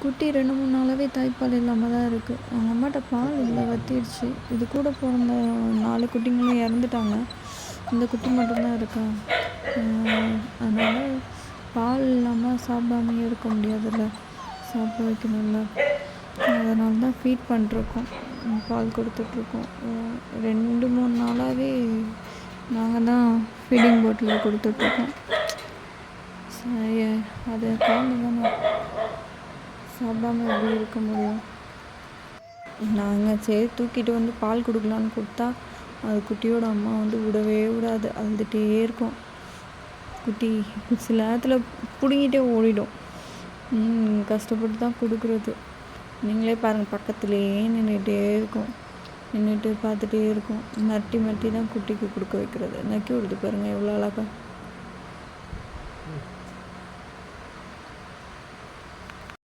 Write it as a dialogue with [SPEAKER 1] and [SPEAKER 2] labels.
[SPEAKER 1] குட்டி ரெண்டு மூணு நாளாகவே தாய்ப்பால் இல்லாமல் தான் இருக்குது அவங்க அம்மாட்ட பால் இல்லை வத்திடுச்சு. இது கூட பிறந்த நாலு குட்டிங்களும் இறந்துட்டாங்க. இந்த குட்டி மட்டும்தான் இருக்கா? அதனால் பால் இல்லாமல் சாப்பிடாமையே இருக்க முடியாதுல்ல. சாப்பிட வைக்கணும்ல. அதனால தான் ஃபீட் பண்ணிருக்கோம் பால் கொடுத்துட்ருக்கோம். ரெண்டு மூணு நாளாகவே நாங்கள் தான் ஃபீடிங் பாட்டில் கொடுத்துட்ருக்கோம். சரி அது குழந்தை தானே? சாப்பிடாம எப்படி இருக்க முடியும்? நாங்கள் சரி தூக்கிட்டு வந்து பால் கொடுக்கலான்னு கொடுத்தா அது குட்டியோட அம்மா வந்து விடவே விடாது. அழுதுகிட்டே இருக்கும். குட்டி சில நேரத்தில் பிடுங்கிட்டே ஓடிடும். ம், கஷ்டப்பட்டு தான் கொடுக்குறது. நீங்களே பாருங்கள் பக்கத்துலேயே நின்றுட்டே இருக்கும். நின்றுட்டு பார்த்துட்டே இருக்கும். மிரட்டி மிரட்டி தான் குட்டிக்கு கொடுக்க வைக்கிறது. நக்கி விடுது பாருங்கள் எவ்வளோ அழகா.